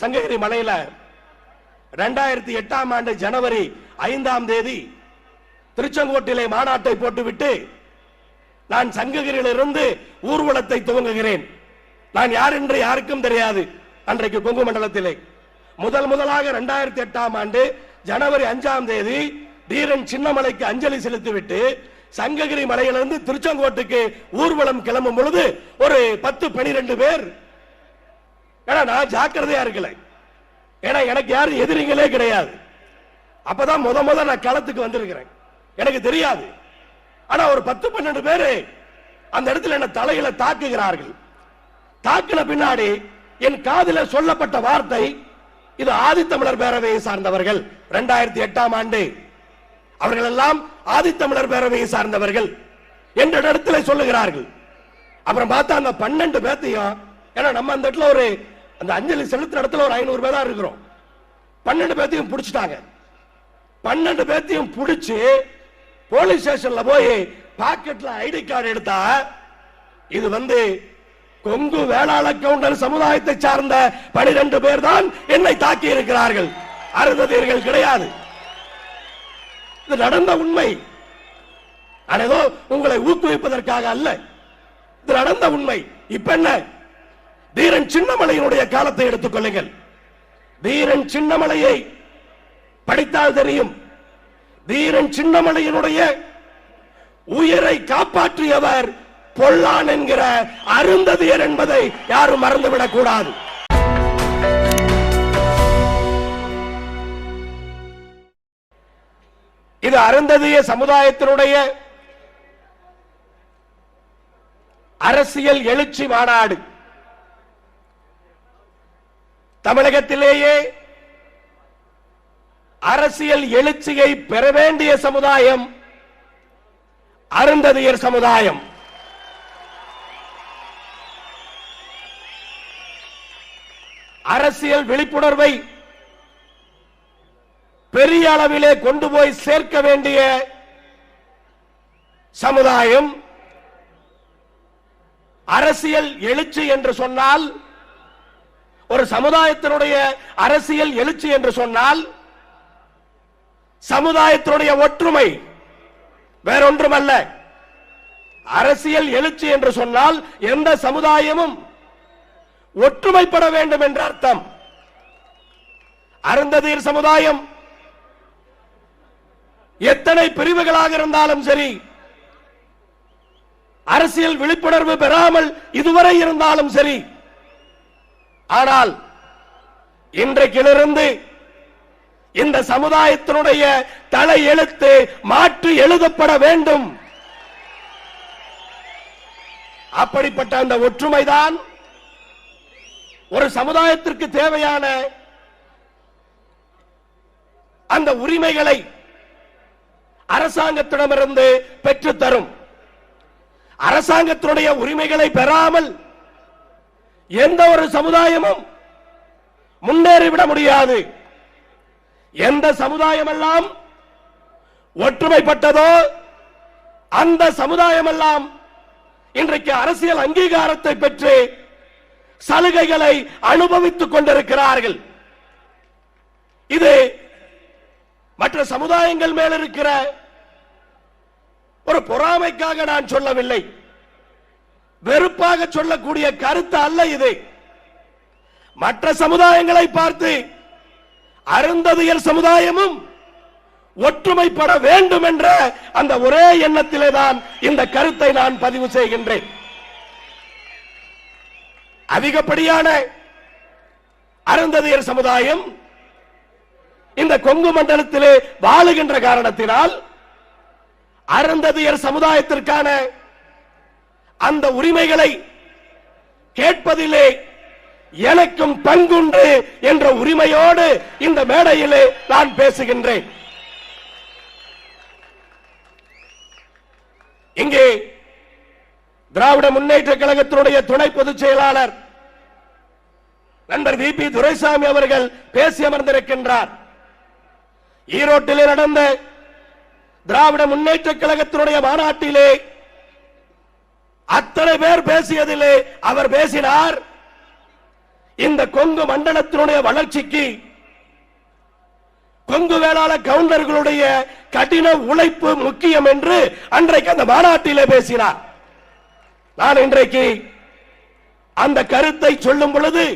சங்ககிரி மலையில ரெண்டாயிரத்தி எட்டாம் ஆண்டு ஜனவரி ஐந்தாம் தேதி திருச்செங்கோட்டிலே மாநாட்டை போட்டுவிட்டு நான் சங்ககிரியிலிருந்து ஊர்வலத்தை துவங்குகிறேன். நான் யார் என்று யாருக்கும் தெரியாது அன்றைக்கு கொங்கு மண்டலத்திலே. முதல் முதலாக இரண்டாயிரத்தி எட்டாம் ஆண்டு ஜனவரி அஞ்சாம் தேதி தீரன் சின்னமலைக்கு அஞ்சலி செலுத்திவிட்டு சங்ககிரி மலையிலிருந்து திருச்செங்கோட்டுக்கு ஊர்வலம் கிளம்பும் பொழுது ஒரு பத்து பனிரெண்டு பேர் ஏன்னா நான் ஜாக்கிரதையா இருக்கல. ஏன்னா எனக்கு யாரும் எதிரிங்களே கிடையாது. அப்பதான் முத முத நான் களத்துக்கு வந்திருக்கிறேன். எனக்கு தெரியாது. ஆனா ஒரு பத்து பன்னெண்டு பேரு அந்த இடத்துல என்ன தலையில தாக்குகிறார்கள். தாக்கின பின்னாடி என் காதில சொல்லப்பட்ட வார்த்தை இது ஆதித்தமிழர் பேரவையை சார்ந்தவர்கள் இரண்டாயிரத்தி எட்டாம் ஆண்டு. அவர்கள் எல்லாம் ஆதித்தமிழர் பேரவையை சார்ந்தவர்கள் என்ற இடத்துல சொல்லுகிறார்கள். அப்புறம் பார்த்தா அந்த பன்னெண்டு பேத்தையும் ஏன்னா நம்ம அந்த இடத்துல ஒரு அந்த அஞ்சலி செலுத்துற இடத்துல ஒரு ஐநூறு பேர் தான் இருக்கிறோம். பன்னெண்டு பேர்த்தையும் பிடிச்சிட்டாங்க. பன்னெண்டு பேர்த்தையும் பிடிச்சி போலீஸ் ஸ்டேஷன்ல போய் பாக்கெட்ல ஐடி கார்டு எடுத்தா இது வந்து கொங்கு வேளாள கவுண்டர் சமுதாயத்தை சார்ந்த பனிரெண்டு பேர் தான் என்னை தாக்கி இருக்கிறார்கள். அருந்ததீர்கள் கிடையாது. இது நடந்த உண்மை. ஏதோ உங்களை ஊக்குவிப்பதற்காக அல்ல. இது நடந்த உண்மை. இப்ப என்ன? தீரன் சின்னமலையினுடைய காலத்தை எடுத்துக் கொள்ளுங்கள். தீரன் சின்னமலையை படித்தால் தெரியும். தீரன் சின்னமலையினுடைய உயிரை காப்பாற்றியவர் பொல்லான் என்கிற அருந்ததியர் என்பதை யாரும் மறந்துவிடக் கூடாது. இது அருந்ததிய சமுதாயத்தினுடைய அரசியல் எழுச்சி மாநாடு. தமிழகத்திலேயே அரசியல் எழுச்சியை பெற வேண்டிய சமுதாயம் அருந்ததியர் சமுதாயம். அரசியல் விழிப்புணர்வை பெரிய அளவிலே கொண்டு போய் சேர்க்க வேண்டிய சமுதாயம் அரசியல் எழுச்சி என்று சொன்னால் ஒரு சமுதாயத்தினுடைய அரசியல் எழுச்சி என்று சொன்னால் சமுதாயத்தினுடைய ஒற்றுமை வேறொன்றுமல்ல. அரசியல் எழுச்சி என்று சொன்னால் எந்த சமுதாயமும் ஒற்றுமைப்பட வேண்டும் என்ற அர்த்தம். அருந்ததீர் சமுதாயம் எத்தனை பிரிவுகளாக இருந்தாலும் சரி அரசியல் விழிப்புணர்வு பெறாமல் இதுவரை இருந்தாலும் சரி ஆனால் இன்றைக்கிலிருந்து இந்த சமுதாயத்தினுடைய தலை எழுத்து மாற்றி எழுதப்பட வேண்டும். அப்படிப்பட்ட அந்த ஒற்றுமைதான் ஒரு சமுதாயத்திற்கு தேவையான அந்த உரிமைகளை அரசாங்கத்திடமிருந்து பெற்றுத்தரும் அரசாங்கத்தினுடைய உரிமைகளை பெறாமல் எந்த ஒரு சமுதாயமும் முன்னேறிவிட முடியாது. எந்த சமுதாயமெல்லாம் ஒற்றுமைப்பட்டதோ அந்த சமுதாயமெல்லாம் இன்றைக்கு அரசியல் அங்கீகாரத்தை பெற்று சலுகைகளை அனுபவித்துக் கொண்டிருக்கிறார்கள். இது மற்ற சமுதாயங்கள் மேல் இருக்கிற ஒரு பொறாமைக்காக நான் சொல்லவில்லை. வெறுப்பாக சொல்லக்கூடிய கருத்து அல்ல இது. மற்ற சமுதாயங்களை பார்த்து அருந்ததியர் சமுதாயமும் ஒற்றுமைப்பட வேண்டும் என்ற அந்த ஒரே எண்ணத்திலே தான் இந்த கருத்தை நான் பதிவு செய்கின்றேன். அதிகப்படியான அருந்ததியர் சமுதாயம் இந்த கொங்கு மண்டலத்திலே வாழுகின்ற காரணத்தினால் அருந்ததியர் சமுதாயத்திற்கான அந்த உரிமைகளை கேட்பதிலே எனக்கும் பங்குண்டு என்ற உரிமையோடு இந்த மேடையிலே நான் பேசுகின்றேன். இங்கே திராவிட முன்னேற்ற கழகத்தினுடைய துணை பொதுச் செயலாளர் நண்பர் வி பி துரைசாமி அவர்கள் பேசி அமர்ந்திருக்கின்றார். ஈரோட்டிலே நடந்த திராவிட முன்னேற்ற கழகத்தினுடைய மாநாட்டிலே அத்தனை பேர் பேசியதிலே அவர் பேசினார். இந்த கொங்கு மண்டலத்தினுடைய வளர்ச்சிக்கு கொங்கு வேளாள கவுண்டர்களுடைய கடின உழைப்பு முக்கியம் என்று அன்றைக்கு அந்த மாநாட்டிலே பேசினார். நான் இன்றைக்கு அந்த கருத்தை சொல்லும் பொழுது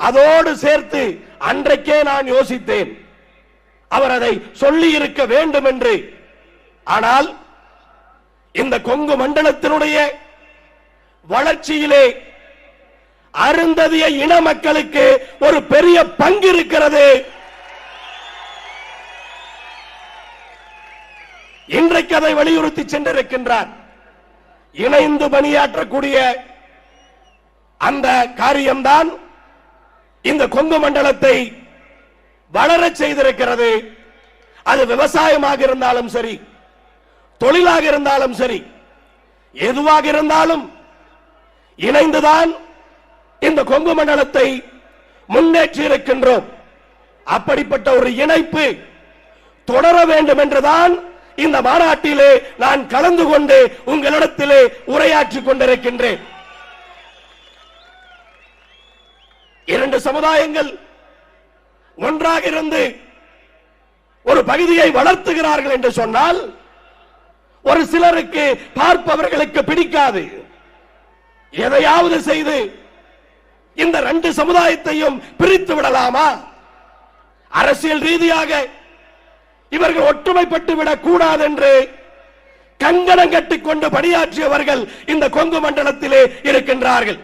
அதோடு சேர்த்து அன்றைக்கே நான் யோசித்தேன். அவர் அதை சொல்லி இருக்க வேண்டும் என்று. ஆனால் இந்த கொங்கு மண்டலத்தினுடைய வளர்ச்சியிலே அருந்ததிய இன மக்களுக்கு ஒரு பெரிய பங்கு இருக்கிறது. இன்றைக்கு அதை வலியுறுத்தி சென்றிருக்கின்றார். இணைந்து பணியாற்றக்கூடிய அந்த காரியம்தான் இந்த கொங்கு மண்டலத்தை வளரச் செய்திருக்கிறது. அது விவசாயமாக இருந்தாலும் சரி தொழிலாக இருந்தாலும் சரி எதுவாக இருந்தாலும் இணைந்துதான் இந்த கொங்கு மண்டலத்தை முன்னேற்றி இருக்கின்றோம். அப்படிப்பட்ட ஒரு இணைப்பு தொடர வேண்டும் என்றுதான் இந்த மாநாட்டிலே நான் கலந்து கொண்டு உங்களிடத்திலே உரையாற்றிக் கொண்டிருக்கின்றேன். இரண்டு சமுதாயங்கள் ஒன்றாக இருந்து ஒரு பகுதியை வளர்த்துகிறார்கள் என்று சொன்னால் ஒரு சிலருக்கு பார்ப்பவர்களுக்கு பிடிக்காது. எதையாவது செய்து இந்த ரெண்டு சமுதாயத்தையும் பிரித்து விடலாமா? அரசியல் ரீதியாக இவர்கள் ஒற்றுமைப்பட்டு விடக் கூடாது என்று கங்கணம் கட்டிக்கொண்டு பணியாற்றியவர்கள் இந்த கொங்கு மண்டலத்திலே இருக்கின்றார்கள்.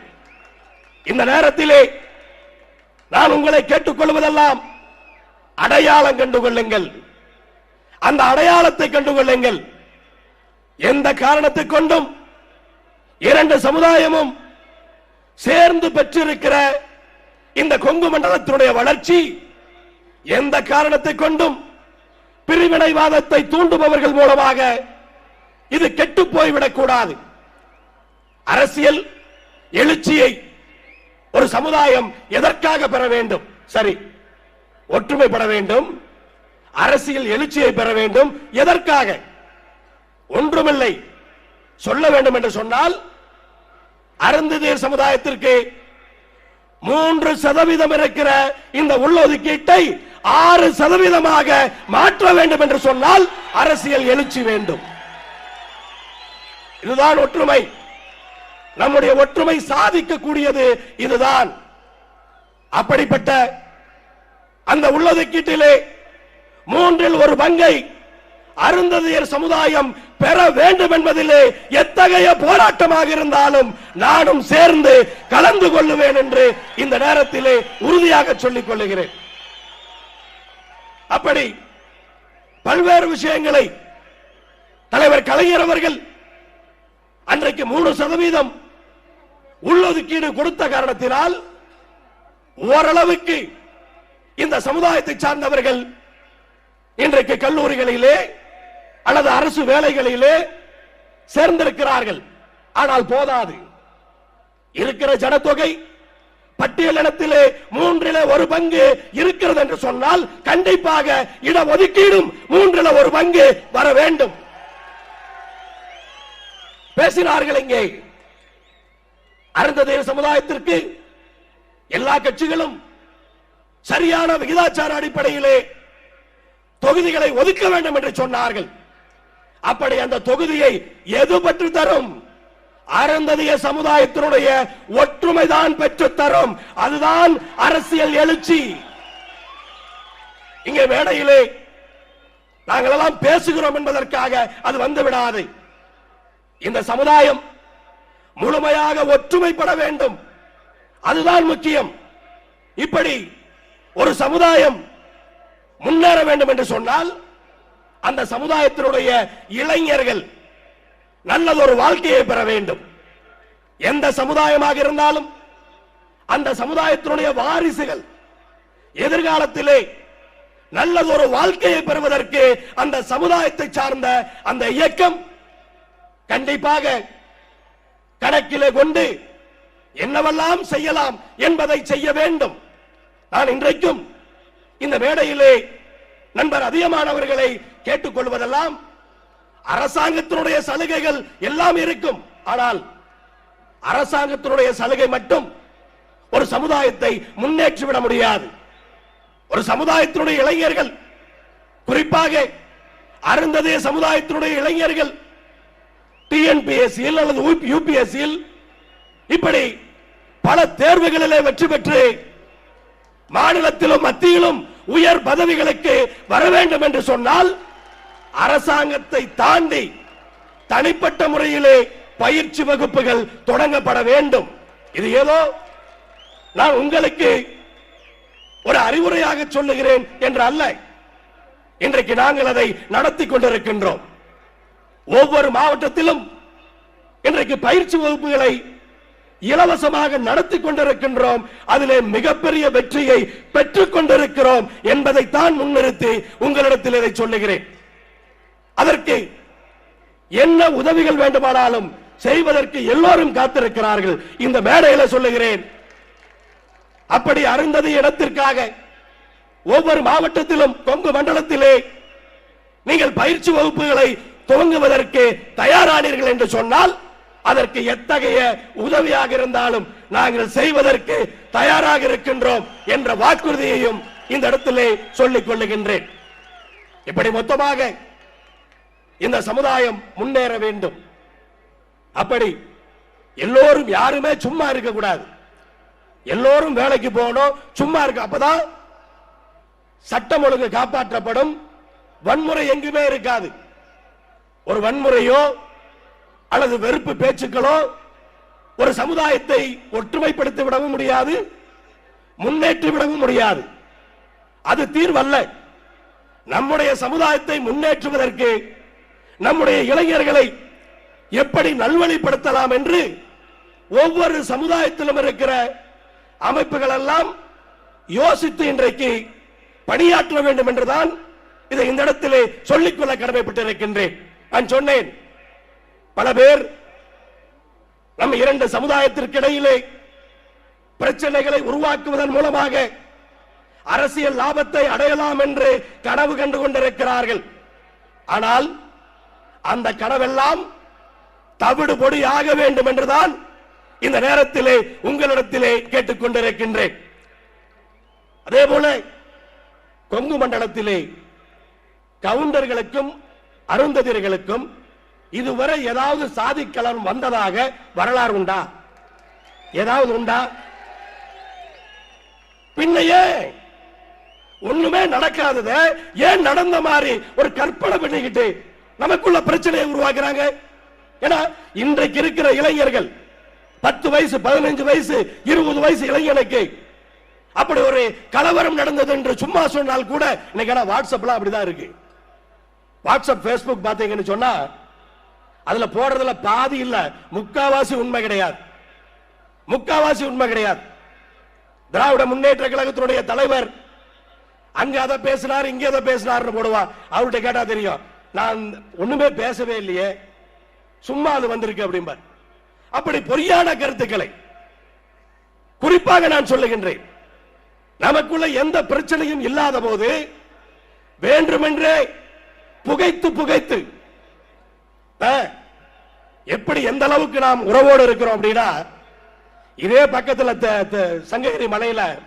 இந்த நேரத்திலே நான் உங்களை கேட்டுக்கொள்வதெல்லாம் அடையாளம் கண்டு கொள்ளுங்கள் அந்த அடையாளத்தை கண்டு கொள்ளுங்கள் எந்த காரணத்தை கொண்டும் இரண்டு சமுதாயமும் சேர்ந்து பெற்றிருக்கிற இந்த கொங்கு மண்டலத்தினுடைய வளர்ச்சி எந்த காரணத்தை கொண்டும் பிரிவினைவாதத்தை தூண்டுபவர்கள் மூலமாக இது கெட்டு போய்விடக் கூடாது. அரசியல் எழுச்சியை ஒரு சமுதாயம் எதற்காக பெற வேண்டும்? சரி ஒற்றுமைப்பட வேண்டும் அரசியல் எழுச்சியை பெற வேண்டும் எதற்காக? ஒன்றுமில்லை. சொல்ல வேண்டும் என்று சொன்னால் அருந்ததியர் சமுதாயத்திற்கு மூன்று சதவீதம் இருக்கிற இந்த உள்ளொதுக்கீட்டை ஆறு சதவீதமாக மாற்ற வேண்டும் என்று சொன்னால் அரசியல் எழுச்சி வேண்டும். இதுதான் ஒற்றுமை. நம்முடைய ஒற்றுமை சாதிக்கக்கூடியது இதுதான். அப்படிப்பட்ட அந்த உள்ளொதுக்கீட்டிலே மூன்றில் ஒரு பங்கை அருந்ததியர் சமுதாயம் பெற வேண்டும் என்பதிலே எத்தகைய போராட்டமாக இருந்தாலும் நானும் சேர்ந்து கலந்து கொள்ளுவேன் என்று இந்த நேரத்திலே உறுதியாக சொல்லிக் கொள்ளுகிறேன். அப்படி பல்வேறு விஷயங்களை தலைவர் கலைஞர் அவர்கள் அன்றைக்கு மூணு சதவீதம் உள்ளொதுக்கீடு கொடுத்த காரணத்தினால் ஓரளவுக்கு இந்த சமுதாயத்தை சார்ந்தவர்கள் இன்றைக்கு கல்லூரிகளிலே அல்லது அரசு வேலைகளிலே சேர்ந்திருக்கிறார்கள். ஆனால் போதாது. இருக்கிற ஜனத்தொகை பட்டியலினத்திலே மூன்றில ஒரு பங்கு இருக்கிறது என்று சொன்னால் கண்டிப்பாக இடஒதுக்கீடும் மூன்றில ஒரு பங்கு வர வேண்டும். பேசினார்கள் இங்கே. அருந்ததேவ சமுதாயத்திற்கு எல்லா கட்சிகளும் சரியான விகிதாச்சார அடிப்படையிலே தொகுதிகளை ஒதுக்க வேண்டும் என்று சொன்னார்கள். அப்படி அந்த தொகுதியை எது பெற்று தரும்? அறந்ததிய சமுதாயத்தினுடைய ஒற்றுமைதான் பெற்று தரும். அதுதான் அரசியல் எழுச்சி. இங்கே மேடையிலே நாங்கள் எல்லாம் பேசுகிறோம் என்பதற்காக அது வந்து விடாது இந்த சமுதாயம் முழுமையாக ஒற்றுமைப்பட வேண்டும். அதுதான் முக்கியம். இப்படி ஒரு சமுதாயம் முன்னேற வேண்டும் என்று சொன்னால் அந்த சமுதாயத்தினுடைய இளைஞர்கள் நல்லதொரு வாழ்க்கையை பெற வேண்டும். எந்த சமுதாயமாக இருந்தாலும் அந்த சமுதாயத்தினுடைய வாரிசுகள் எதிர்காலத்திலே நல்லதொரு வாழ்க்கையை பெறுவதற்கு அந்த சமுதாயத்தை சார்ந்த அந்த இயக்கம் கண்டிப்பாக கணக்கிலே கொண்டு என்னவெல்லாம் செய்யலாம் என்பதை செய்ய வேண்டும். நான் இன்றைக்கும் இந்த மேடையிலே நண்பர் அதிகமானவர்களை கேட்டுக்கொள்வதெல்லாம் அரசாங்கத்தினுடைய சலுகைகள் எல்லாம் இருக்கும். ஆனால் அரசாங்கத்தினுடைய சலுகை மட்டும் ஒரு சமுதாயத்தை முன்னேற்றிவிட முடியாது. ஒரு சமுதாயத்தினுடைய இளைஞர்கள் குறிப்பாக அருந்ததே சமுதாயத்தினுடைய இளைஞர்கள் டிஎன்பிஎஸ்சியில் அல்லது யூபிஎஸ்சியில் இப்படி பல தேர்வுகளிலே வெற்றி பெற்று மாநிலத்திலும் மத்தியிலும் உயர் பதவிகளுக்கு வர வேண்டும் என்று சொன்னால் அரசாங்கத்தை தாண்டி தனிப்பட்ட முறையிலே பயிற்சி வகுப்புகள் தொடங்கப்பட வேண்டும். இது ஏதோ நான் உங்களுக்கு ஒரு அறிவுரையாக சொல்லுகிறேன் என்று அல்ல. இன்றைக்கு நாங்கள் அதை நடத்தி கொண்டிருக்கின்றோம். ஒவ்வொரு மாவட்டத்திலும் இன்றைக்கு பயிற்சி வகுப்புகளை இலவசமாக நடத்தி கொண்டிருக்கின்றோம். அதிலே மிகப்பெரிய வெற்றியை பெற்றுக் கொண்டிருக்கிறோம் என்பதைத்தான் முன்னிறுத்தி உங்களிடத்தில் இதை சொல்லுகிறேன். அதற்கு என்ன உதவிகள் வேண்டுமானாலும் செய்வதற்கு எல்லோரும் காத்திருக்கிறார்கள். இந்த மேடையில சொல்லுகிறேன். அப்படி அருந்தது இடத்திற்காக ஒவ்வொரு மாவட்டத்திலும் கொங்கு மண்டலத்திலே நீங்கள் பயிற்சி வகுப்புகளை துவங்குவதற்கு தயாரானீர்கள் என்று சொன்னால் அதற்கு எத்தகைய உதவியாக இருந்தாலும் நாங்கள் செய்வதற்கு தயாராக இருக்கின்றோம் என்ற வாக்குறுதியையும் இந்த இடத்திலே சொல்லிக் கொள்ளுகின்றேன். இப்படி மொத்தமாக இந்த சமுதாயம் முன்னேற வேண்டும். அப்படி எல்லோரும் யாருமே சும்மா இருக்க கூடாது. எல்லோரும் வேலைக்கு போகணும் சும்மா இருக்க அப்பதான் சட்டம் ஒழுங்கு காப்பாற்றப்படும். வன்முறை எங்குமே இருக்காது. ஒரு வன்முறையோ அல்லது வெறுப்பு பேச்சுக்களோ ஒரு சமுதாயத்தை ஒற்றுமைப்படுத்தி விடவும் முடியாது முன்னேற்றி விடவும் முடியாது. அது தீர்வல்ல. நம்முடைய சமுதாயத்தை முன்னேற்றுவதற்கு நம்முடைய இளைஞர்களை எப்படி நல்வழிப்படுத்தலாம் என்று ஒவ்வொரு சமுதாயத்திலும் இருக்கிற அமைப்புகள் எல்லாம் யோசித்து இன்றைக்கு பணியாற்ற வேண்டும் என்றுதான் இதை இந்த இடத்திலே சொல்லிக்கொள்ள கடமைப்பட்டிருக்கின்றேன். நான் சொன்னேன் பல பேர் நம் இரண்டு சமுதாயத்திற்கு இடையிலே பிரச்சனைகளை உருவாக்குவதன் மூலமாக அரசியல் லாபத்தை அடையலாம் என்று கனவு கண்டு கொண்டிருக்கிறார்கள். ஆனால் அந்த கனவெல்லாம் தவிடு பொடி ஆக வேண்டும் என்றுதான் இந்த நேரத்திலே உங்களிடத்திலே கேட்டுக்கொண்டிருக்கின்றேன் அதே போல கொங்கு மண்டலத்திலே கவுண்டர்களுக்கும் அருந்ததிர்களுக்கும் இதுவரை ஏதாவது சாதிக்களம் வந்ததாக வரலாறு உண்டா? ஏதாவது உண்டா? பின்னையே ஒண்ணுமே நடக்காதத. ஏன் நடந்த மாதிரி ஒரு கற்பனை பண்ணிக்கிட்டு நமக்குள்ள பிரச்சனையை உருவாக்குறாங்க? ஏன்னா இன்றைக்கு இருக்கிற இளைஞர்கள் பத்து வயசு பதினஞ்சு வயசு இருபது வயசு இளைஞனுக்கு அப்படி ஒரு கலவரம் நடந்தது என்று சும்மா சொன்னால் கூட இன்னைக்கு வாட்ஸ்அப்லாம் அப்படிதான் இருக்கு. வாட்ஸ்அப் ஃபேஸ்புக் பாத்தீங்கன்னு சொன்னா அதுல போடுறதுல பாதி இல்ல. முக்காவாசி உண்மை கிடையாது. முக்காவாசி உண்மை கிடையாது. திராவிட முன்னேற்ற கழகத்தினுடைய தலைவர் அங்க அதை பேசினார் இங்க அதை பேசினார்னு போடுவா. அவர்கிட்ட கேட்டா தெரியும். நான் ஒண்ணுமே பேசவே இல்லையே. சும்மா அது வந்திருக்கு அப்படிம்பார் அப்படி பொய்யான கருத்துக்களை குறிப்பாக நான் சொல்லுகின்றேன். நமக்குள்ள எந்த பிரச்சனையும் இல்லாத போது வேண்டுமென்றே புகைத்து புகைத்து எப்படி எந்த அளவுக்கு நாம் உறவோடு இருக்கிறோம் அப்படின்னா இதே பக்கத்தில் த- த- சங்ககிரி மலையில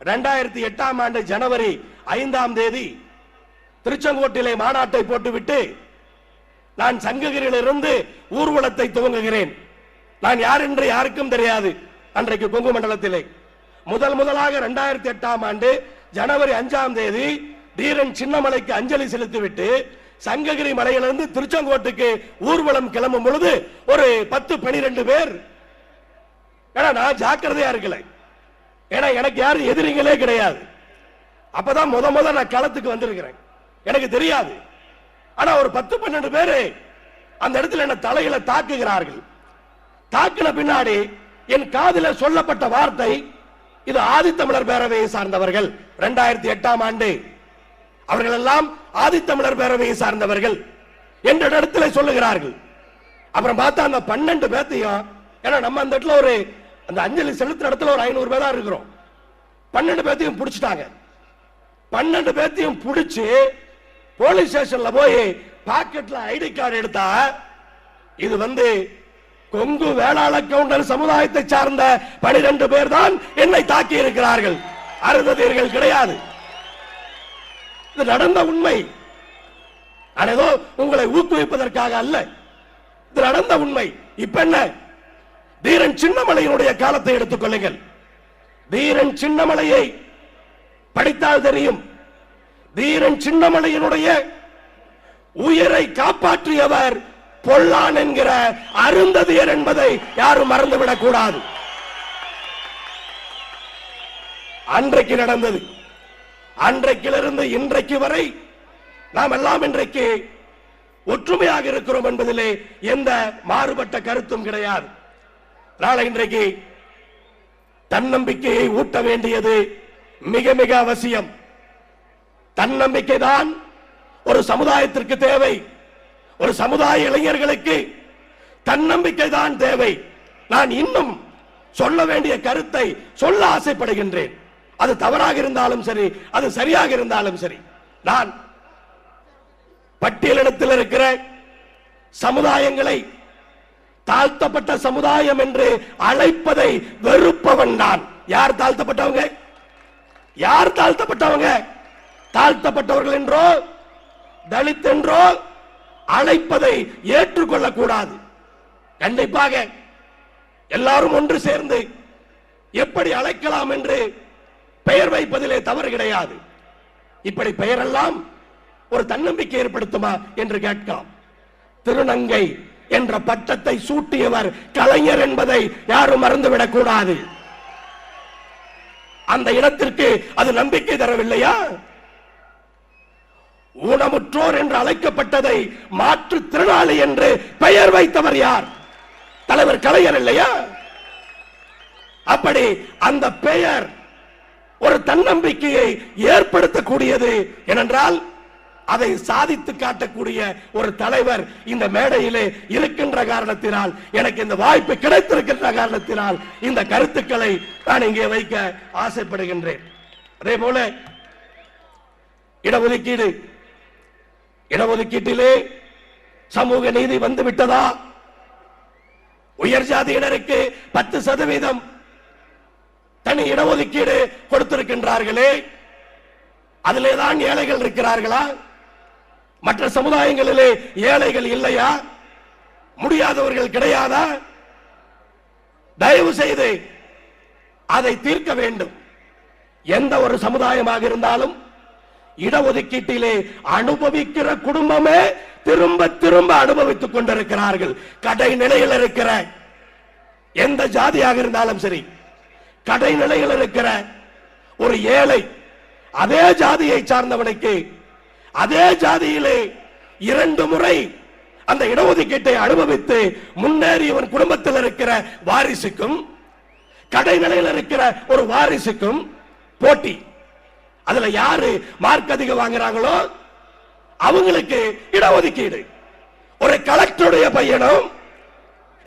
ரெண்டாயிரத்தி எட்டாம் ஆண்டு ஜனவரி ஐந்தாம் தேதி திருச்செங்கோட்டிலே மாநாட்டை போட்டுவிட்டு நான் சங்ககிரியிலிருந்து ஊர்வலத்தை துவங்குகிறேன். நான் யார் என்று யாருக்கும் தெரியாது அன்றைக்கு கொங்கு மண்டலத்திலே. முதல் முதலாக இரண்டாயிரத்தி எட்டாம் ஆண்டு ஜனவரி அஞ்சாம் தேதி தீரன் சின்னமலைக்கு அஞ்சலி செலுத்திவிட்டு சங்ககிரி மலையிலிருந்து திருச்செங்கோட்டுக்கு ஊர்வலம் கிளம்பும் பொழுது ஒரு பத்து பனிரெண்டு பேர். ஏன்னா நான் ஜாக்கிரதையா இருக்கல. ஏன்னா எனக்கு யாரும் எதிரிங்களே கிடையாது. அப்பதான் முத முத நான் களத்துக்கு வந்திருக்கிறேன். எனக்கு தெரியாது. ஆனா ஒரு பத்து பன்னெண்டு பேரு அந்த இடத்துல என்ன தலையில தாக்குகிறார்கள். தாக்கின பின்னாடி என் காதில சொல்லப்பட்ட வார்த்தை இது ஆதித்தமிழர் பேரவையை சார்ந்தவர்கள். இரண்டாயிரத்தி எட்டாம் ஆண்டு அவர்கள் எல்லாம் ஆதித்தமிழர் பேரவையை சார்ந்தவர்கள் என்ற இடத்துல சொல்லுகிறார்கள். அப்புறம் பார்த்தா அந்த பன்னெண்டு பேத்தையும் ஏன்னா நம்ம அந்த இடத்துல ஒரு அந்த அஞ்சலி செலுத்த இடத்துல ஒரு ஐநூறு பேர் தான் இருக்கிறோம். பன்னெண்டு பேத்தையும் பிடிச்சிட்டாங்க. பன்னெண்டு பேத்தையும் பிடிச்சி போலீஸ் ஸ்டேஷன்ல போய் பாக்கெட்ல ஐடி கார்டு எடுத்தா இது வந்து கொங்கு வேளாள கவுண்டர் சமுதாயத்தை சார்ந்த பனிரெண்டு பேர் தான் என்னை தாக்கி இருக்கிறார்கள் அருந்ததீர்கள் கிடையாது. இது நடந்த உண்மை. நான் ஏதோ உங்களை ஊக்குவிப்பதற்காக அல்ல. இது நடந்த உண்மை. இப்ப என்ன? தீரன் சின்னமலையினுடைய காலத்தை எடுத்துக் கொள்ளுங்கள். தீரன் சின்னமலையை படித்தால் தெரியும். தீரன் சின்னமலையினுடைய உயிரை காப்பாற்றியவர் பொல்லான் என்கிற அருந்ததியர் என்பதை யாரும் மறந்துவிடக் கூடாது. அன்றைக்கு நடந்தது. அன்றைக்கிலிருந்து இன்றைக்கு வரை நாம் எல்லாம் இன்றைக்கு ஒற்றுமையாக இருக்கிறோம் என்பதிலே எந்த மாறுபட்ட கருத்தும் கிடையாது. நாளை இன்றைக்கு தன்னம்பிக்கையை ஊட்ட வேண்டியது மிக மிக அவசியம். தன்னம்பிக்கை தான் ஒரு சமுதாயத்திற்கு தேவை. ஒரு சமுதாய இளைஞர்களுக்கு தன்னம்பிக்கை தான் தேவை. நான் இன்னும் சொல்ல வேண்டிய கருத்தை சொல்ல ஆசைப்படுகின்றேன். அது தவறாக இருந்தாலும் சரி அது சரியாக இருந்தாலும் சரி. நான் பட்டியலிடத்தில் இருக்கிற சமுதாயங்களை தாழ்த்தப்பட்ட சமுதாயம் என்று அழைப்பதை வெறுப்பவன் நான். யார் தாழ்த்தப்பட்டவங்க? யார் தாழ்த்தப்பட்டவங்க? தாழ்த்தப்பட்டவர்கள் என்றோ தலித் என்றோ அழைப்பதை ஏற்றுக்கொள்ள கூடாது கண்டிப்பாக எல்லாரும் ஒன்று சேர்ந்து எப்படி அழைக்கலாம் என்று பெயர் வைப்பதிலே தவறு கிடையாது. இப்படி பெயரெல்லாம் ஒரு தன்னம்பிக்கை ஏற்படுத்துமா என்று கேட்கலாம். திருநங்கை என்ற பட்டத்தை சூட்டியவர் கலைஞர் என்பதை யாரும் மறந்துவிடக் கூடாது அந்த இடத்திற்கு அது நம்பிக்கை தரவில்லையா? ஊனமுற்றோர் என்று அழைக்கப்பட்டதை மாற்றுத்திறனாளி என்று பெயர் வைத்தவர் யார்? தலைவர் கலைஞர் இல்லையா? அப்படி அந்த பெயர் ஒரு தன்னம்பிக்கையை ஏற்படுத்தக்கூடியது ஏனென்றால் அதை சாதித்து காட்டக்கூடிய ஒரு தலைவர் இந்த மேடையிலே இருக்கின்ற காரணத்தினால் எனக்கு இந்த வாய்ப்பு கிடைத்திருக்கின்ற காரணத்தினால் இந்த கருத்துக்களை நான் இங்கே வைக்க ஆசைப்படுகின்றேன். அதே போல இடஒதுக்கீடு. இடஒதுக்கீட்டிலே சமூக நீதி வந்து விட்டதா உயர் ஜாதியினருக்கு பத்து சதவீதம் தனி இடஒதுக்கீடு கொடுத்திருக்கின்றார்களே. அதிலே தான் ஏழைகள் இருக்கிறார்களா? மற்ற சமுதாயங்களிலே ஏழைகள் இல்லையா? முடியாதவர்கள் கிடையாதா? தயவு செய்து அதை தீர்க்க வேண்டும். எந்த ஒரு சமுதாயமாக இருந்தாலும் இடஒதுக்கீட்டிலே அனுபவிக்கிற குடும்பமே திரும்ப திரும்ப அனுபவித்துக் கொண்டிருக்கிறார்கள். கடை நிலையில் இருக்கிற எந்த ஜாதியாக இருந்தாலும் சரி கடைநிலையில் இருக்கிற ஒரு ஏழை அதே ஜாதியை சார்ந்தவனுக்கு அதே ஜாதியிலே இரண்டு முறை அந்த இடஒதுக்கீட்டை அனுபவித்து முன்னேறியவன் குடும்பத்தில் இருக்கிற வாரிசுக்கும் கடை நிலையில் இருக்கிற ஒரு வாரிசுக்கும் போட்டி. அதுல யாரு மார்க் அதிகம் வாங்குறாங்களோ அவங்களுக்கு இடஒதுக்கீடு. ஒரு கலெக்டருடைய பையனும்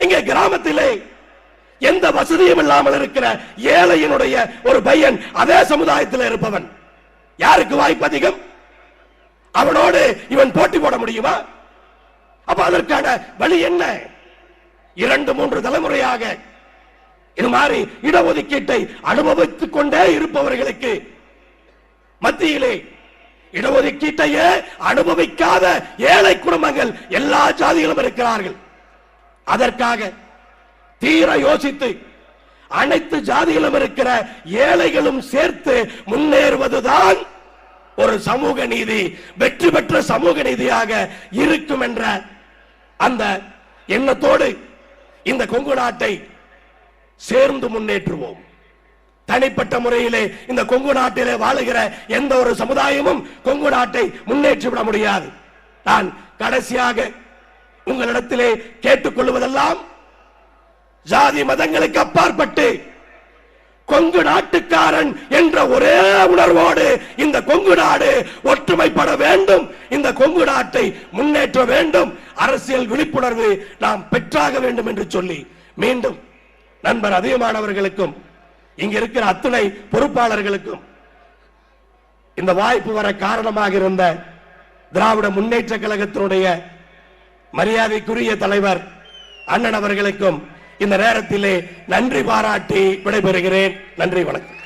இங்க கிராமத்திலே எந்த வசதியும் இல்லாமல் இருக்கிற ஏழையினுடைய ஒரு பையன் அதே சமுதாயத்தில் இருப்பவன். யாருக்கு வாய்ப்பு அதிகம்? அவனோடு இவன் போட்டி போட முடியுமா? அப்ப அதற்கான வழி என்ன? இரண்டு மூன்று தலைமுறையாக இது மாதிரி இடஒதுக்கீட்டை அனுபவித்துக் கொண்டே இருப்பவர்களுக்கு மத்தியிலே இடஒதுக்கீட்டையே அனுபவிக்காத ஏழை குடும்பங்கள் எல்லா ஜாதிகளும் இருக்கிறார்கள். அதற்காக தீர யோசித்து அனைத்து ஜாதியிலும் இருக்கிற ஏழைகளும் சேர்த்து முன்னேறுவதுதான் ஒரு சமூக நீதி வெற்றி பெற்ற சமூக நீதியாக இருக்கும் என்ற அந்த எண்ணத்தோடு இந்த கொங்கு நாட்டை சேர்ந்து முன்னேற்றுவோம். தனிப்பட்ட முறையிலே இந்த கொங்கு நாட்டிலே வாழுகிற எந்த ஒரு சமுதாயமும் கொங்கு நாட்டை முன்னேற்றிவிட முடியாது. நான் கடைசியாக உங்களிடத்திலே கேட்டுக்கொள்வதெல்லாம் ஜாதி மதங்களுக்கு அப்பாற்பட்டு கொங்கு நாட்டுக்காரன் என்ற ஒரே உணர்வோடு இந்த கொங்கு நாடு ஒற்றுமைப்பட வேண்டும். இந்த கொங்கு நாட்டை முன்னேற்ற வேண்டும். அரசியல் விழிப்புணர்வு நாம் பெற்றாக வேண்டும் என்று சொல்லி மீண்டும் நண்பர் அதிகமானவர்களுக்கும் இங்க இருக்கிற அத்துணை பொறுப்பாளர்களுக்கும் இந்த வாய்ப்பு வர காரணமாக இருந்த திராவிட முன்னேற்ற கழகத்தினுடைய மரியாதைக்குரிய தலைவர் அண்ணன் அவர்களுக்கும் இந்த நேரத்திலே நன்றி பாராட்டி விடைபெறுகிறேன். நன்றி வணக்கம்.